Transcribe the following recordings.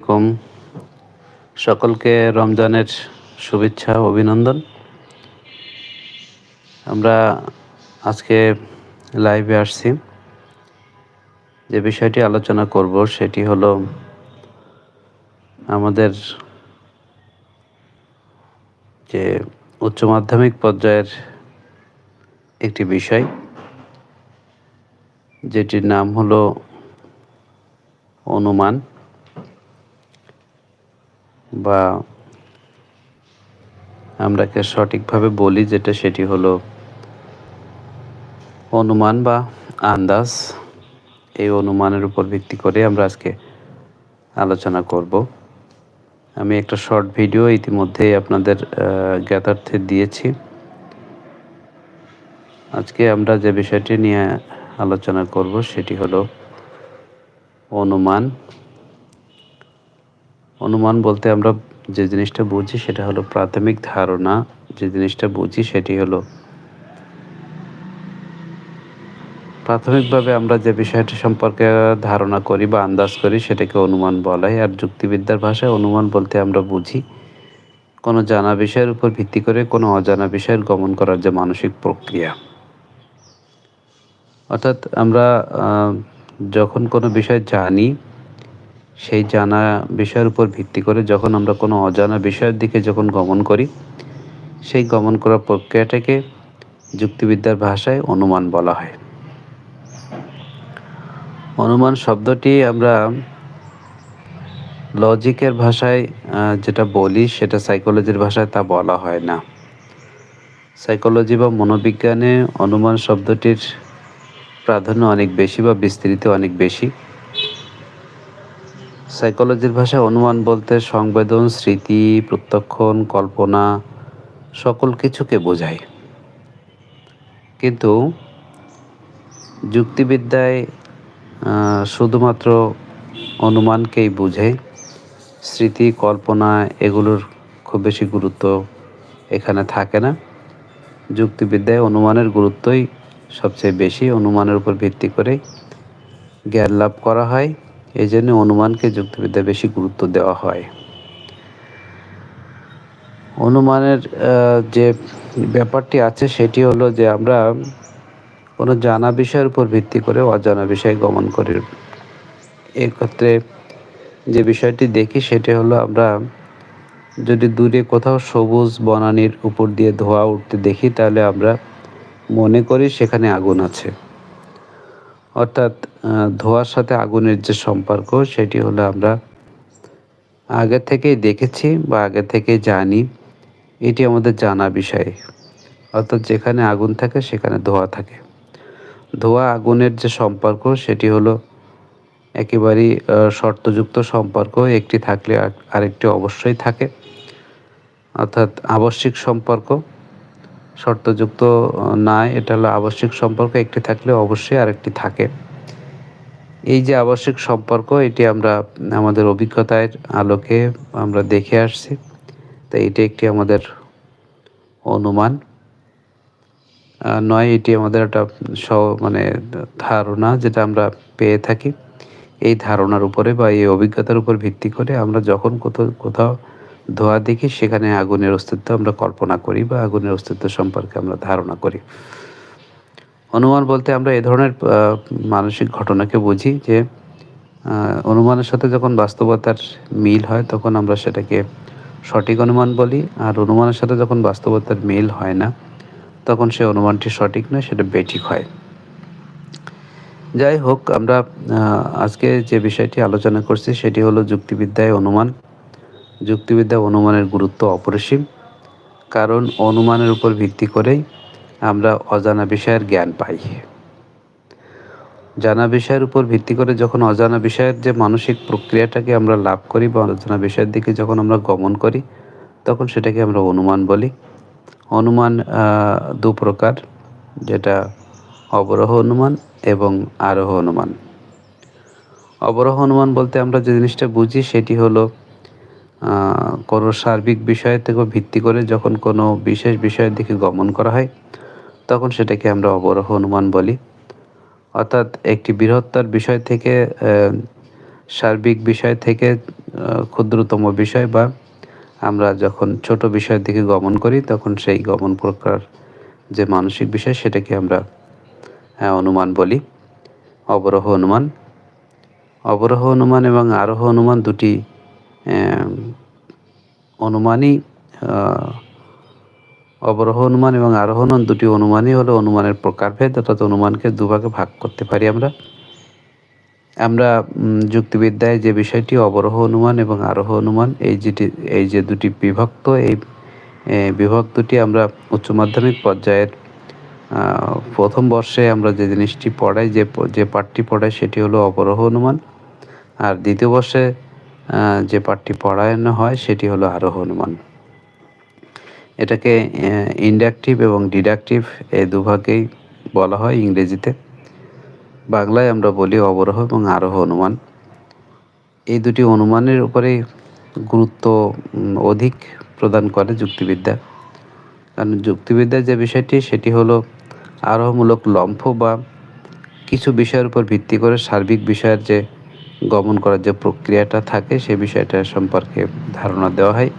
আলাইকুম। সকলকে রমজানের শুভেচ্ছা অভিনন্দন। আমরা আজকে লাইভে আসছি। যে বিষয়টি আলোচনা করব সেটি হলো আমাদের যে উচ্চ মাধ্যমিক পর্যায়ের একটি বিষয়, যেটির নাম হলো অনুমান। বা আমরাকে সঠিকভাবে বলি যেটা সেটি হলো অনুমান বা আন্দাজ। এই অনুমানের উপর ভিত্তি করে আমরা আজকে আলোচনা করব। আমি একটা শর্ট ভিডিও ইতিমধ্যেই আপনাদের জ্ঞাতার্থে দিয়েছি। আজকে আমরা যে বিষয়টি নিয়ে আলোচনা করব সেটি হলো অনুমান। অনুমান বলতে আমরা যে জিনিসটা বুঝি সেটা হলো প্রাথমিক ধারণা। যে জিনিসটা বুঝি সেটি হলো প্রাথমিকভাবে আমরা যে বিষয়টি সম্পর্কে ধারণা করি বা আন্দাজ করি সেটাকে অনুমান বলা হয়। আর যুক্তিবিদ্যার ভাষায় অনুমান বলতে আমরা বুঝি কোনো জানা বিষয়ের উপর ভিত্তি করে কোনো অজানা বিষয়ের গমন করার যে মানসিক প্রক্রিয়া। অর্থাৎ আমরা যখন কোনো বিষয় জানি সেই জানা বিষয়ের উপর ভিত্তি করে যখন আমরা কোনো অজানা বিষয়ের দিকে যখন গমন করি, সেই গমন করার প্রক্রিয়াটাকে যুক্তিবিদ্যার ভাষায় অনুমান বলা হয়। অনুমান শব্দটি আমরা লজিকের ভাষায় যেটা বলি সেটা সাইকোলজির ভাষায় তা বলা হয় না। সাইকোলজি বা মনোবিজ্ঞানে অনুমান শব্দটির প্রাধান্য অনেক বেশি বা বিস্তৃতি অনেক বেশি। সাইকোলজির ভাষায় অনুমান বলতে সংবেদন, স্মৃতি, প্রত্যক্ষণ, কল্পনা, সকল কিছুকে বোঝায়। কিন্তু যুক্তিবিদ্যায় শুধুমাত্র অনুমানকেই বোঝে, স্মৃতি, কল্পনা এগুলোর খুব বেশি গুরুত্ব এখানে থাকে না। যুক্তিবিদ্যায় অনুমানের গুরুত্বই সবচেয়ে বেশি, অনুমানের উপর ভিত্তি করে জ্ঞান লাভ করা হয়। এই জন্য অনুমানকে যুক্তিবিদ্যা বেশি গুরুত্ব দেওয়া হয়। অনুমানের যে ব্যাপারটি আছে সেটি হলো যে আমরা কোনো জানা বিষয়ের উপর ভিত্তি করে অজানা বিষয় গমন করি। এক্ষেত্রে যে বিষয়টি দেখি সেটি হলো আমরা যদি দূরে কোথাও সবুজ বনানির উপর দিয়ে ধোয়া উঠতে দেখি, তাহলে আমরা মনে করি সেখানে আগুন আছে। অর্থাৎ ধোঁয়ার সাথে আগুনের যে সম্পর্ক, সেটি হলো আমরা আগে থেকেই দেখেছি বা আগে থেকেই জানি। এটি আমাদের জানা বিষয়। অর্থাৎ যেখানে আগুন থাকে, সেখানে ধোঁয়া থাকে। ধোঁয়া আগুনের যে সম্পর্ক, সেটি হলো একেবারেই শর্তযুক্ত সম্পর্ক। একটি থাকলে আরেকটি অবশ্যই থাকে। অর্থাৎ আবশ্যিক সম্পর্ক। শর্তযুক্ত নয় এটা হলো আবশ্যিক সম্পর্ক, একটি থাকলে অবশ্যই আরেকটি থাকে। এই যে আবশ্যিক সম্পর্ক, এটি আমরা, আমাদের অভিজ্ঞতার আলোকে আমরা দেখে আসছি। তাই এটি একটি আমাদের অনুমান। নয়, এটি আমাদের একটা স মানে ধারণা যেটা আমরা পেয়ে থাকি। এই ধারণার উপরে বা এই অভিজ্ঞতার উপর ভিত্তি করে আমরা যখন কোথাও কোথাও ধোয়া দেখি সেখানে আগুনের অস্তিত্ব আমরা কল্পনা করি বা আগুনের অস্তিত্ব সম্পর্কে আমরা ধারণা করি। অনুমান বলতে আমরা এ ধরনের মানসিক ঘটনাকে বুঝি যে অনুমানের সাথে যখন বাস্তবতার মিল হয় তখন আমরা সেটাকে সঠিক অনুমান বলি আর অনুমানের সাথে যখন বাস্তবতার মিল হয় না তখন সে অনুমানটি সঠিক নয়, সেটা বেঠিক হয়। যাই হোক, আমরা আজকে যে বিষয়টি আলোচনা করছি সেটি হলো যুক্তিবিদ্যায় অনুমান। যুক্তিবিদ্যা অনুমানের গুরুত্ব অপরিসীম, কারণ অনুমানের উপর ভিত্তি করেই আমরা অজানা বিষয়ের জ্ঞান পাই। জানা বিষয়ের উপর ভিত্তি করে যখন অজানা বিষয়ের যে মানসিক প্রক্রিয়াটাকে আমরা লাভ করি বা অজানা বিষয়ের দিকে যখন আমরা গমন করি, তখন সেটাকে আমরা অনুমান বলি। অনুমান দু প্রকার, যেটা অবরোহ অনুমান এবং আরোহ অনুমান। অবরোহ অনুমান বলতে আমরা যে জিনিসটা বুঝি সেটি হলো কোনো সার্বিক বিষয় থেকে ভিত্তি করে যখন কোনো বিশেষ বিষয়ের দিকে গমন করা হয়, তখন সেটাকে আমরা অবরোহ অনুমান বলি। অর্থাৎ একটি বৃহত্তর বিষয় থেকে সার্বিক বিষয় থেকে ক্ষুদ্রতম বিষয় বা আমরা যখন ছোট বিষয়ের দিকে গমন করি, তখন সেই গমন প্রকার যে মানসিক বিষয়, সেটাকে আমরা অনুমান বলি। অবরোহ অনুমান। অবরোহ অনুমান এবং আরোহ অনুমান দুটি অনুমানই অবরোহ অনুমান এবং আরোহণ দুটি অনুমানই হলো অনুমানের প্রকারভেদ, অর্থাৎ অনুমানকে দুভাগে ভাগ করতে পারি আমরা। আমরা যুক্তিবিদ্যায় যে বিষয়টি, অবরোহ অনুমান এবং আরোহ অনুমান, এই যেটি, এই যে দুটি বিভক্ত, এই বিভক্তটি আমরা উচ্চ মাধ্যমিক পর্যায়ের প্রথম বর্ষে আমরা যে জিনিসটি পড়াই, যে যে পাঠটি পড়াই, সেটি হলো অবরোহ অনুমান। আর দ্বিতীয় বর্ষে যে পাঠটি পড়ানো হয়, সেটি হলো আরোহ অনুমান। এটাকে ইন্ডাকটিভ এবং ডিডাকটিভ এই দুভাগেই বলা হয় ইংরেজিতে। বাংলায় আমরা বলি অবরোহ এবং আরোহ অনুমান। এই দুটি অনুমানের উপরেই গুরুত্ব অধিক প্রদান করে যুক্তিবিদ্যা। কারণ যুক্তিবিদ্যার যে বিষয়টি, সেটি হলো আরোহমূলক লম্ফ বা কিছু বিষয়ের উপর ভিত্তি করে সার্বিক বিষয়ের যে গমন করার যে প্রক্রিয়াটা থাকে সে বিষয়টা সম্পর্কে ধারণা দেওয়া হয়।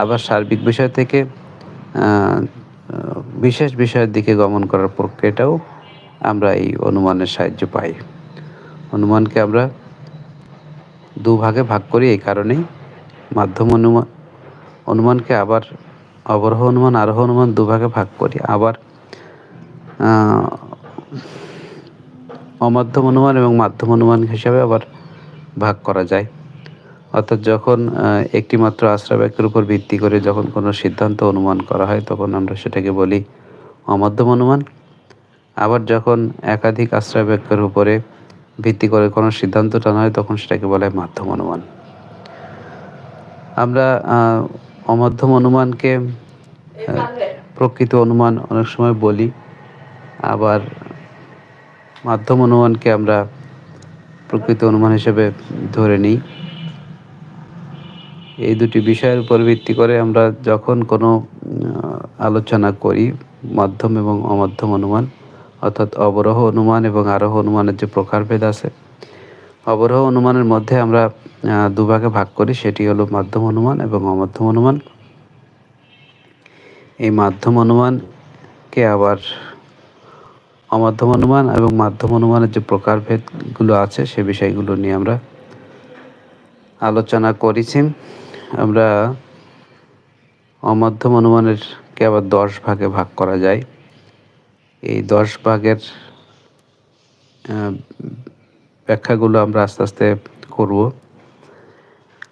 আবার সার্বিক বিষয় থেকে বিশেষ বিষয়ের দিকে গমন করার প্রক্রিয়াটাও আমরা এই অনুমানের সাহায্য পাই। অনুমানকে আমরা দুভাগে ভাগ করি এই কারণেই। মাধ্যম অনুমান অনুমানকে আবার অবরোহ অনুমান, আরোহ অনুমান দুভাগে ভাগ করি। আবার অমাধ্যম অনুমান এবং মাধ্যম অনুমান হিসাবে আবার ভাগ করা যায়। অর্থাৎ যখন একটি মাত্র আশ্রয় বাক্যের উপর ভিত্তি করে যখন কোনো সিদ্ধান্ত অনুমান করা হয়, তখন আমরা সেটাকে বলি অমাধ্যম অনুমান। আবার যখন একাধিক আশ্রয় বাক্যের উপরে ভিত্তি করে কোনো সিদ্ধান্ত টানা হয়, তখন সেটাকে বলে মাধ্যম অনুমান। আমরা অমাধ্যম অনুমানকে প্রকৃত অনুমান অনেক সময় বলি। আবার মাধ্যম অনুমানকে আমরা প্রকৃত অনুমান হিসেবে ধরে নিই। এই দুটি বিষয়ের উপর ভিত্তি করে আমরা যখন কোনো আলোচনা করি, মাধ্যম এবং অমাধ্যম অনুমান, অর্থাৎ অবরোহ অনুমান এবং আরোহ অনুমানের যে প্রকারভেদ আছে, অবরোহ অনুমানের মধ্যে আমরা দুভাগে ভাগ করি, সেটি হলো মাধ্যম অনুমান এবং অমাধ্যম অনুমান। এই মাধ্যম অনুমানকে আবার অমাধ্যম অনুমান এবং মাধ্যম অনুমানের যে প্রকারভেদগুলো আছে, সে বিষয়গুলো নিয়ে আমরা আলোচনা করেছি। আমরা অমাধ্যম অনুমানেরকে আবার দশ ভাগে ভাগ করা যায়? এই দশ ভাগের ব্যাখ্যাগুলো আমরা আস্তে আস্তে করব।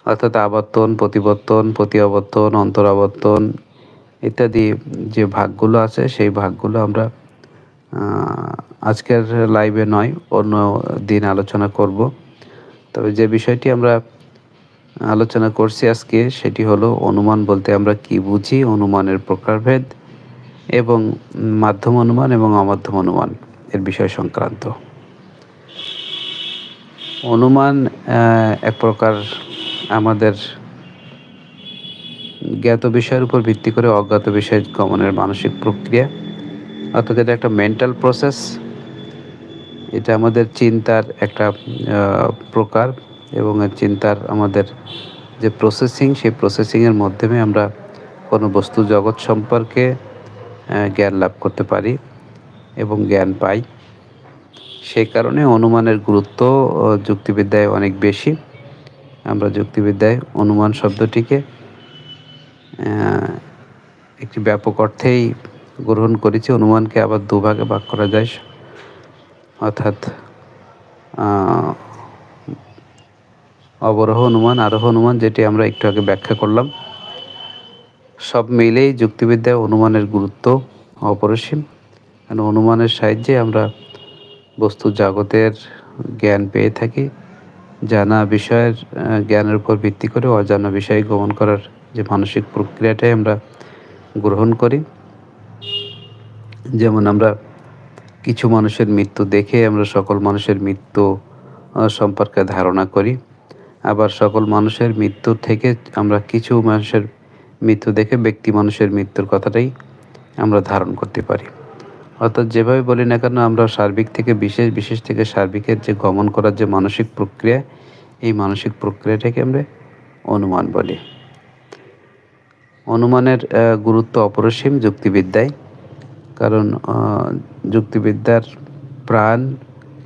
অর্থাৎ আবর্তন, প্রতিবর্তন প্রতি আবর্তন অন্তরাবর্তন ইত্যাদি যে ভাগগুলো আছে, সেই ভাগগুলো আমরা আজকের লাইভে নয়, অন্য দিন আলোচনা করব। তবে যে বিষয়টি আমরা আলোচনা করছি আজকে, সেটি হলো অনুমান বলতে আমরা কি বুঝি, অনুমানের প্রকারভেদ এবং মাধ্যম অনুমান এবং অমাধ্যম অনুমান এর বিষয় সংক্রান্ত। অনুমান এক প্রকার আমাদের জ্ঞাত বিষয়ের উপর ভিত্তি করে অজ্ঞাত বিষয় গমনের মানসিক প্রক্রিয়া। অর্থাৎ এটা একটা মেন্টাল প্রসেস এটা আমাদের চিন্তার একটা প্রকার এবং চিন্তার আমাদের যে প্রসেসিং সেই প্রসেসিংয়ের মাধ্যমে আমরা কোনো বস্তু জগৎ সম্পর্কে জ্ঞান লাভ করতে পারি এবং জ্ঞান পাই। সেই কারণে অনুমানের গুরুত্ব যুক্তিবিদ্যায় অনেক বেশি। আমরা যুক্তিবিদ্যায় অনুমান শব্দটিকে একটি ব্যাপক অর্থেই গ্রহণ করেছি, অনুমানকে আবার দুভাগে ভাগ করা যায়। অর্থাৎ অবরোহ অনুমান, আরোহ অনুমান যেটি আমরা একটু আগে ব্যাখ্যা করলাম, সব মিলেই যুক্তিবিদ্যায় অনুমানের গুরুত্ব অপরিসীম। কারণ অনুমানের সাহায্যে আমরা বস্তু জগতের জ্ঞান পেয়ে থাকি, জানা বিষয়ের জ্ঞানের উপর ভিত্তি করে অজানা বিষয় গমন করার যে মানসিক প্রক্রিয়াটাই আমরা গ্রহণ করি। যেমন আমরা কিছু মানুষের মৃত্যু দেখে আমরা সকল মানুষের মৃত্যু সম্পর্কে ধারণা করি। আবার সকল মানুষের মৃত্যু থেকে আমরা কিছু মানুষের মৃত্যু দেখে ব্যক্তি মানুষের মৃত্যুর কথাটাই আমরা ধারণ করতে পারি। অর্থাৎ যেভাবে বলি না কেন, আমরা সার্বিক থেকে বিশেষ বিশেষ থেকে সার্বিকের যে গমন করার যে মানসিক প্রক্রিয়া, এই মানসিক প্রক্রিয়াটাকে আমরা অনুমান বলি। অনুমানের গুরুত্ব অপরিসীম যুক্তিবিদ্যায় কারণ যুক্তিবিদ্যার প্রাণ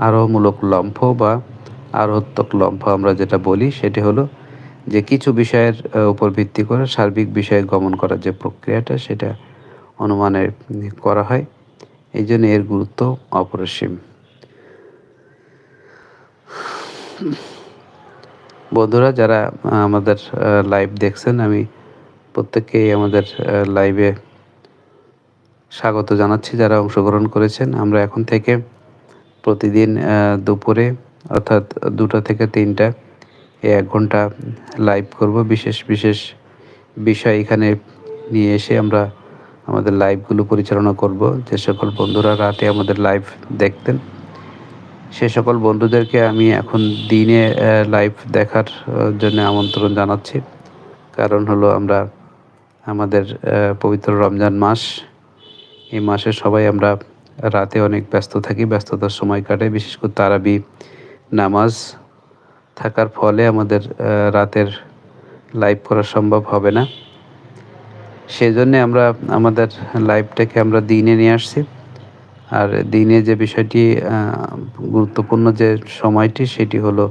আরোহমূলক লম্ফ বা আরোহত্মক লম্ফ আমরা যেটা বলি সেটি হলো যে কিছু বিষয়ের উপর ভিত্তি করে সার্বিক বিষয়ে গমন করার যে প্রক্রিয়াটা সেটা অনুমানের করা হয়। এই জন্য এর গুরুত্ব অপরিসীম। বন্ধুরা, যারা আমাদের লাইভ দেখছেন, আমি প্রত্যেককেই আমাদের লাইভে স্বাগত জানাচ্ছি যারা অংশগ্রহণ করেছেন। আমরা এখন থেকে প্রতিদিন দুপুরে, অর্থাৎ দুটো থেকে তিনটা এক ঘণ্টা লাইভ করব। বিশেষ বিশেষ বিষয় এখানে নিয়ে এসে আমরা আমাদের লাইভগুলো পরিচালনা করব। যে সকল বন্ধুরা রাতে আমাদের লাইভ দেখতেন, সে সকল বন্ধুদেরকে আমি এখন দিনে লাইভ দেখার জন্য আমন্ত্রণ জানাচ্ছি। কারণ হলো আমরা আমাদের পবিত্র রমজান মাস এই মাসে সবাই আমরা রাতে অনেক ব্যস্ত থাকি, ব্যস্ততার সময় কাটে। বিশেষ করে তারাবি নামাজ থাকার ফলে আমাদের রাতের লাইভ করা সম্ভব হবে না। সেই জন্যে আমরা আমাদের লাইভটাকে আমরা দিনে নিয়ে আসছি। আর দিনে যে বিষয়টি গুরুত্বপূর্ণ যে সময়টি, সেটি হলো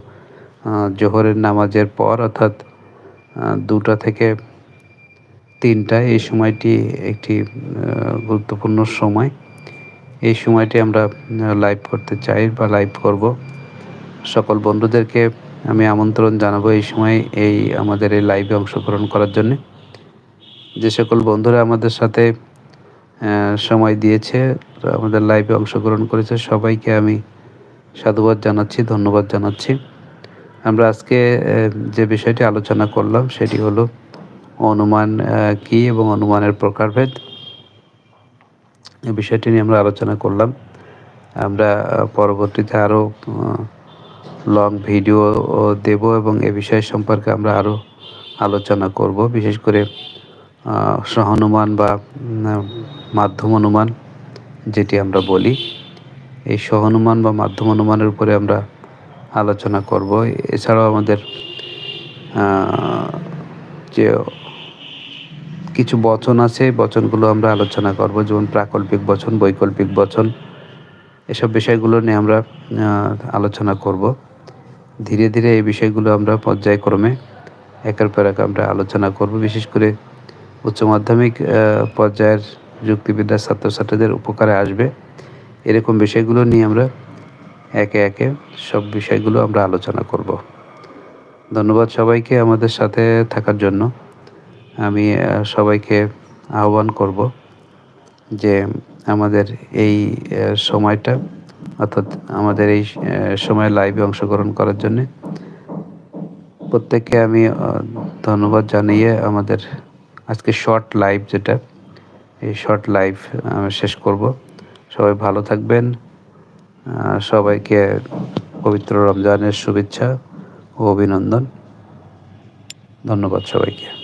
জোহরের নামাজের পর, অর্থাৎ দুটা থেকে তিনটা, এই সময়টি একটি গুরুত্বপূর্ণ সময়। এই সময়টি আমরা লাইভ করতে চাই বা লাইভ করব। সকল বন্ধুদেরকে আমি আমন্ত্রণ জানাব এই সময় এই, আমাদের এই লাইভে অংশগ্রহণ করার জন্য। যে সকল বন্ধুরা আমাদের সাথে সময় দিয়েছে আমাদের লাইভে অংশগ্রহণ করেছে, সবাইকে আমি সাধুবাদ জানাচ্ছি, ধন্যবাদ জানাচ্ছি। আমরা আজকে যে বিষয়টি আলোচনা করলাম, সেটি হলো অনুমান কি এবং অনুমানের প্রকারভেদ? এই বিষয়টি নিয়ে আমরা আলোচনা করলাম। আমরা পরবর্তীতে আরও লং ভিডিও দেব এবং এ বিষয় সম্পর্কে আমরা আরও আলোচনা করব। বিশেষ করে সহানুমান বা মাধ্যম অনুমান যেটি আমরা বলি, এই সহানুমান বা মাধ্যম অনুমানের উপরে আমরা আলোচনা করব। এছাড়াও আমাদের যে কিছু বচন আছে, বচনগুলো আমরা আলোচনা করব, যেমন প্রাকল্পিক বচন, বৈকল্পিক বচন। এসব বিষয়গুলো নিয়ে আমরা আলোচনা করব। ধীরে ধীরে এই বিষয়গুলো আমরা পর্যায়ক্রমে একের পর এক আমরা আলোচনা করব। বিশেষ করে উচ্চ মাধ্যমিক পর্যায়ের যুক্তিবিদ্যার ছাত্রছাত্রীদের উপকারে আসবে। এরকম বিষয়গুলো নিয়ে আমরা একে একে সব বিষয়গুলো আমরা আলোচনা করব। ধন্যবাদ সবাইকে আমাদের সাথে থাকার জন্য। আমি সবাইকে আহ্বান করব যে আমাদের এই সময়টা, অর্থাৎ আমাদের এই সময় লাইভে অংশগ্রহণ করার জন্যে প্রত্যেককে আমি ধন্যবাদ জানিয়ে আমাদের আজকে শর্ট লাইভ যেটা, এই শর্ট লাইভ আমি শেষ করব। সবাই ভালো থাকবেন। সবাইকে পবিত্র রমজানের শুভেচ্ছা ও অভিনন্দন। ধন্যবাদ সবাইকে।